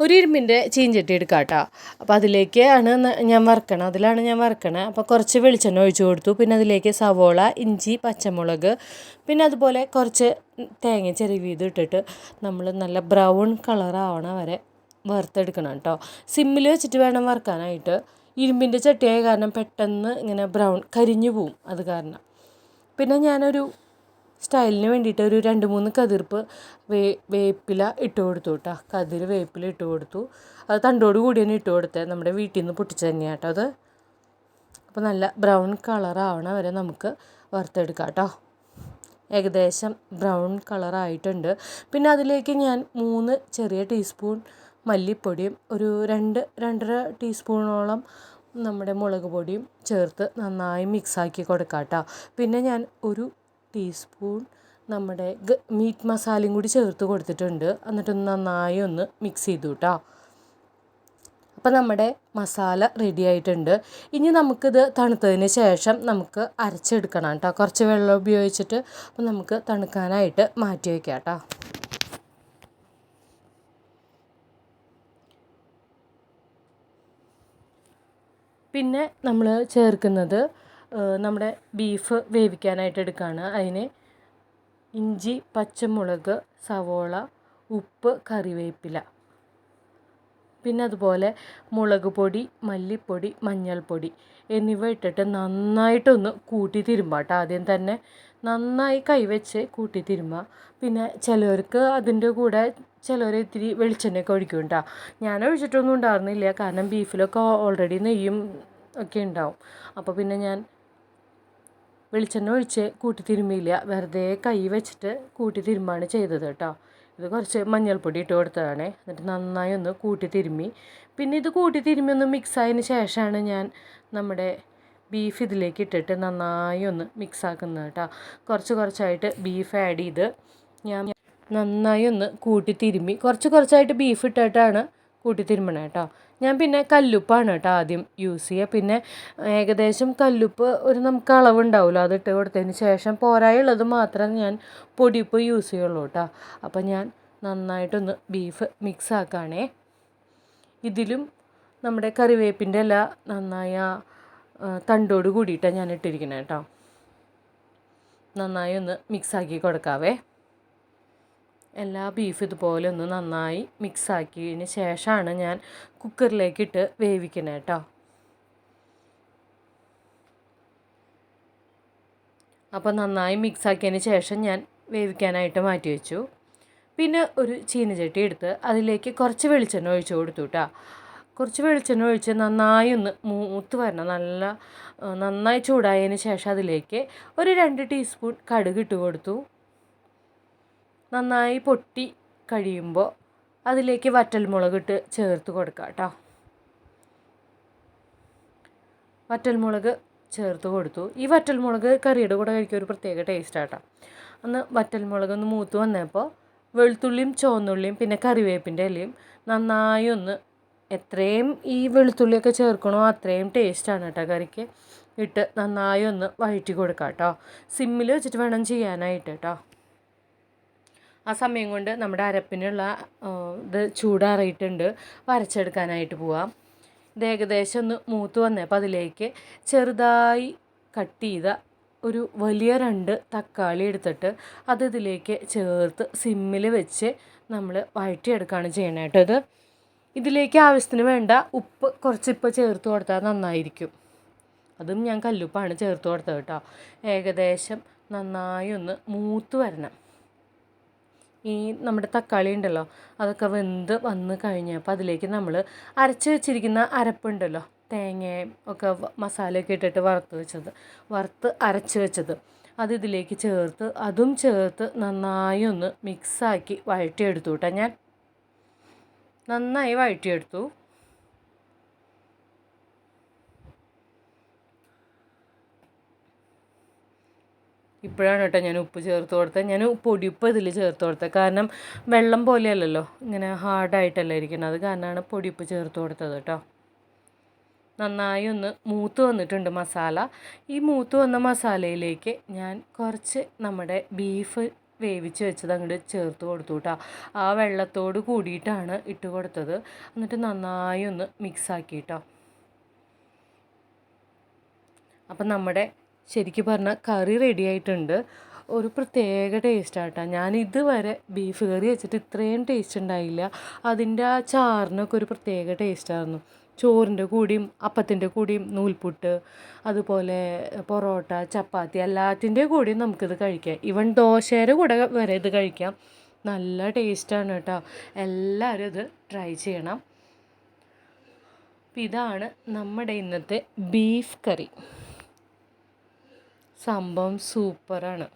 ഒരു ഇരുമ്പിന്റെ ചീഞ്ചട്ടി എടുക്കാം കേട്ടോ അപ്പോൾ അതിലേക്ക് ആണ് ഞാൻ വറുക്കണം അതിലാണ് ഞാൻ വറുക്കണത് അപ്പോൾ കുറച്ച് വെളിച്ചെണ്ണ ഒഴിച്ചു കൊടുത്തു. പിന്നെ അതിലേക്ക് സവോള ഇഞ്ചി പച്ചമുളക് പിന്നെ അതുപോലെ കുറച്ച് തേങ്ങ ചെറിയ ഇട്ടിട്ട് നമ്മൾ നല്ല ബ്രൗൺ കളറാവണ വരെ വറുത്തെടുക്കണം കേട്ടോ. സിമ്മിൽ വെച്ചിട്ട് വേണം വറുക്കാനായിട്ട്. ഇരുമ്പിന്റെ ചട്ടിയായ കാരണം പെട്ടെന്ന് ഇങ്ങനെ ബ്രൗൺ കരിഞ്ഞു പോവും. അത് കാരണം. പിന്നെ ഞാനൊരു സ്റ്റൈലിന് വേണ്ടിയിട്ട് ഒരു രണ്ട് മൂന്ന് കതിർപ്പ് വേ വേപ്പില ഇട്ട് കൊടുത്തു കേട്ടോ. കതിർ വേപ്പില ഇട്ട് കൊടുത്തു. അത് തണ്ടോട് കൂടി തന്നെ ഇട്ട് കൊടുത്തത് നമ്മുടെ വീട്ടിൽ നിന്ന് പൊട്ടിച്ച് തന്നെയാണ് കേട്ടോ അത്. അപ്പോൾ നല്ല ബ്രൗൺ കളറാവണ വരെ നമുക്ക് വറുത്തെടുക്കാം കേട്ടോ. ഏകദേശം ബ്രൗൺ കളറായിട്ടുണ്ട് പിന്നെ അതിലേക്ക് ഞാൻ മൂന്ന് ചെറിയ ടീസ്പൂൺ മല്ലിപ്പൊടിയും ഒരു രണ്ട് രണ്ടര ടീസ്പൂണോളം നമ്മുടെ മുളക് പൊടിയും ചേർത്ത് നന്നായി മിക്സാക്കി കൊടുക്കാം കേട്ടോ. പിന്നെ ഞാൻ ഒരു ടീസ്പൂൺ നമ്മുടെ മീറ്റ് മസാലയും കൂടി ചേർത്ത് കൊടുത്തിട്ടുണ്ട്. എന്നിട്ടൊന്ന് നന്നായി ഒന്ന് മിക്സ് ചെയ്തു കേട്ടോ അപ്പോൾ നമ്മുടെ മസാല റെഡി ആയിട്ടുണ്ട്. ഇനി നമുക്കിത് തണുത്തതിന് ശേഷം നമുക്ക് അരച്ചെടുക്കണം കേട്ടോ കുറച്ച് വെള്ളം ഉപയോഗിച്ചിട്ട് അപ്പോൾ നമുക്ക് തണുക്കാനായിട്ട് മാറ്റി വയ്ക്കാം കേട്ടോ പിന്നെ നമ്മൾ ചേർക്കുന്നത് നമ്മുടെ ബീഫ് വേവിക്കാനായിട്ട് എടുക്കുകയാണ് അതിന് ഇഞ്ചി പച്ചമുളക് സവോള ഉപ്പ് കറിവേപ്പില. പിന്നെ അതുപോലെ മുളക് പൊടി മല്ലിപ്പൊടി മഞ്ഞൾപ്പൊടി എന്നിവ ഇട്ടിട്ട് നന്നായിട്ടൊന്ന് കൂട്ടി തിരുമ്പാം കേട്ടോ ആദ്യം തന്നെ നന്നായി കൈവച്ച് കൂട്ടി തിരുമ്മുക പിന്നെ ചിലവർക്ക് അതിന്റെ കൂടെ ചിലർ ഇത്തിരി വെളിച്ചെണ്ണയൊക്കെ ഒഴിക്കും കേട്ടോ ഞാൻ ഒഴിച്ചിട്ടൊന്നും ഉണ്ടായിരുന്നില്ല. കാരണം ബീഫിലൊക്കെ ഓൾറെഡി നെയ്യും ഒക്കെ ഉണ്ടാവും. അപ്പോൾ പിന്നെ ഞാൻ വെളിച്ചെണ്ണ ഒഴിച്ച് കൂട്ടി തിരുമ്മിയില്ല വെറുതെ കൈ വെച്ചിട്ട് കൂട്ടി തിരുമ്മാണ് ചെയ്തത് കേട്ടോ. ഇത് കുറച്ച് മഞ്ഞൾപ്പൊടി ഇട്ട് കൊടുത്തതാണ്. എന്നിട്ട് നന്നായി ഒന്ന് കൂട്ടി തിരുമ്മി പിന്നെ ഇത് കൂട്ടി തിരുമ്മി ഒന്ന് മിക്സ് ആയതിന് ശേഷമാണ് ഞാൻ നമ്മുടെ ബീഫ് ഇതിലേക്ക് ഇട്ടിട്ട് നന്നായി ഒന്ന് മിക്സ് ആക്കുന്നത് കേട്ടോ. കുറച്ച് കുറച്ചായിട്ട് ബീഫ് ആഡ് ചെയ്ത് ഞാൻ നന്നായി ഒന്ന് കൂട്ടി തിരുമ്മി കുറച്ച് കുറച്ചായിട്ട് ബീഫ് ഇട്ടിട്ടാണ് കൂട്ടി തിരുമ്മണം കേട്ടോ. ഞാൻ പിന്നെ കല്ലുപ്പാണ് കേട്ടോ ആദ്യം യൂസ് ചെയ്യുക. പിന്നെ ഏകദേശം കല്ലുപ്പ് ഒരു നമുക്ക് അളവുണ്ടാവുമല്ലോ അത് ഇട്ട് കൊടുത്തതിന് ശേഷം പോരായുള്ളത് മാത്രം ഞാൻ പൊടിയുപ്പ് യൂസ് ചെയ്യുള്ളൂ കേട്ടോ. അപ്പം ഞാൻ നന്നായിട്ടൊന്ന് ബീഫ് മിക്സ് ആക്കുകയാണേ. ഇതിലും നമ്മുടെ കറിവേപ്പിന്റെ ഇല നന്നായ തണ്ടോട് കൂടിയിട്ടാണ് ഞാൻ ഇട്ടിരിക്കുന്നത് കേട്ടോ. നന്നായി ഒന്ന് മിക്സ് ആക്കി കൊടുക്കാവേ. എല്ലാ ബീഫ് ഇതുപോലെ ഒന്ന് നന്നായി മിക്സ് ആക്കിയതിന് ശേഷമാണ് ഞാൻ കുക്കറിലേക്കിട്ട് വേവിക്കുന്നത് കേട്ടോ അപ്പോൾ നന്നായി മിക്സ് ആക്കിയതിന് ശേഷം ഞാൻ വേവിക്കാനായിട്ട് മാറ്റി വെച്ചു. പിന്നെ ഒരു ചീനച്ചട്ടി എടുത്ത് അതിലേക്ക് കുറച്ച് വെളിച്ചെണ്ണ ഒഴിച്ച് കൊടുത്തു കേട്ടോ കുറച്ച് വെളിച്ചെണ്ണ ഒഴിച്ച് നന്നായി ഒന്ന് മൂത്ത് വരണം. നല്ല നന്നായി ചൂടായതിന് ശേഷം അതിലേക്ക് ഒരു രണ്ട് ടീസ്പൂൺ കടുക് ഇട്ട് കൊടുത്തു. നന്നായി പൊട്ടി കഴിയുമ്പോൾ അതിലേക്ക് വറ്റൽമുളക് ഇട്ട് ചേർത്ത് കൊടുക്കുക കേട്ടോ. വറ്റൽമുളക് ചേർത്ത് കൊടുത്തു. ഈ വറ്റൽമുളക് കറിയുടെ കൂടെ കഴിക്കാൻ ഒരു പ്രത്യേക ടേസ്റ്റ് ആട്ടോ അന്ന് വറ്റൽമുളക് ഒന്ന് മൂത്ത് വന്നപ്പോൾ വെളുത്തുള്ളിയും ചുവന്നുള്ളിയും പിന്നെ കറിവേപ്പിന്റെ ഇലയും നന്നായി ഒന്ന് എത്രയും ഈ വെളുത്തുള്ളിയൊക്കെ ചേർക്കണോ അത്രയും ടേസ്റ്റാണ് കേട്ടോ കറിക്ക്. ഇട്ട് നന്നായി ഒന്ന് വഴറ്റി കൊടുക്കാം കേട്ടോ. സിമ്മിൽ വെച്ചിട്ട് വേണം ചെയ്യാനായിട്ട് കേട്ടോ. ആ സമയം കൊണ്ട് നമ്മുടെ അരപ്പിനുള്ള ഇത് ചൂടാറിയിട്ടുണ്ട്. വരച്ചെടുക്കാനായിട്ട് പോവാം. ഇത് ഏകദേശം ഒന്ന് മൂത്ത് വന്നപ്പോൾ അതിലേക്ക് ചെറുതായി കട്ട് ചെയ്ത ഒരു വലിയ രണ്ട് തക്കാളി എടുത്തിട്ട് അത് ഇതിലേക്ക് ചേർത്ത് സിമ്മിൽ വെച്ച് നമ്മൾ വഴറ്റിയെടുക്കുകയാണ് ചെയ്യണേട്ടത് ഇതിലേക്ക് ആവശ്യത്തിന് വേണ്ട ഉപ്പ് കുറച്ച് ഇപ്പോൾ ചേർത്ത് കൊടുത്താൽ നന്നായിരിക്കും. അതും ഞാൻ കല്ലുപ്പാണ് ചേർത്ത് കൊടുത്തത് കേട്ടോ. ഏകദേശം നന്നായി ഒന്ന് മൂത്ത് വരണം. ഈ നമ്മുടെ തക്കാളി ഉണ്ടല്ലോ അതൊക്കെ വെന്ത് വന്ന് കഴിഞ്ഞപ്പോൾ അതിലേക്ക് നമ്മൾ അരച്ച് വെച്ചിരിക്കുന്ന അരപ്പുണ്ടല്ലോ തേങ്ങയും ഒക്കെ മസാലയൊക്കെ ഇട്ടിട്ട് വറുത്ത് വെച്ചത് വറുത്ത് അരച്ച് വെച്ചത്. അത് ഇതിലേക്ക് ചേർത്ത് അതും ചേർത്ത് നന്നായി ഒന്ന് മിക്സാക്കി വഴറ്റിയെടുത്തു കേട്ടോ ഞാൻ. നന്നായി വഴറ്റിയെടുത്തു. ഇപ്പോഴാണ് കേട്ടോ ഞാൻ ഉപ്പ് ചേർത്ത് കൊടുത്തത്. ഞാൻ പൊടിയുപ്പ് ഇതിൽ ചേർത്ത് കൊടുത്തത്. കാരണം വെള്ളം പോലെയല്ലല്ലോ ഇങ്ങനെ ഹാർഡായിട്ടല്ല ഇരിക്കുന്നത് അത് കാരണമാണ് പൊടിയുപ്പ് ചേർത്ത് കൊടുത്തത് കേട്ടോ. നന്നായി ഒന്ന് മൂത്ത് വന്നിട്ടുണ്ട് മസാല. ഈ മൂത്ത് വന്ന മസാലയിലേക്ക് ഞാൻ കുറച്ച് നമ്മുടെ ബീഫ് വേവിച്ച് വെച്ചത് അങ്ങോട്ട് ചേർത്ത് കൊടുത്തു കേട്ടോ. ആ വെള്ളത്തോട് കൂടിയിട്ടാണ് ഇട്ട് കൊടുത്തത്. എന്നിട്ട് നന്നായി ഒന്ന് മിക്സ് ആക്കി കേട്ടോ. അപ്പം നമ്മുടെ ശരിക്കും പറഞ്ഞാൽ കറി റെഡി ആയിട്ടുണ്ട്. ഒരു പ്രത്യേക ടേസ്റ്റാട്ടോ ഞാൻ ഇതുവരെ ബീഫ് കറി വെച്ചിട്ട് ഇത്രയും ടേസ്റ്റ് ഉണ്ടായില്ല. അതിന്റെ ആ ചാറിനൊക്കെ ഒരു പ്രത്യേക ടേസ്റ്റായിരുന്നു ചോറിന്റെ കൂടിയും അപ്പത്തിന്റെ കൂടിയും നൂൽപുട്ട് അതുപോലെ പൊറോട്ട ചപ്പാത്തി എല്ലാത്തിന്റെ കൂടിയും നമുക്കിത് കഴിക്കാം. ഈവൻ ദോശയുടെ കൂടെ വരെ ഇത് കഴിക്കാം. നല്ല ടേസ്റ്റാണ് കേട്ടോ. എല്ലാവരും ഇത് ട്രൈ ചെയ്യണം. ഇതാണ് നമ്മുടെ ഇന്നത്തെ ബീഫ് കറി സംഭവം സൂപ്പറാണ്.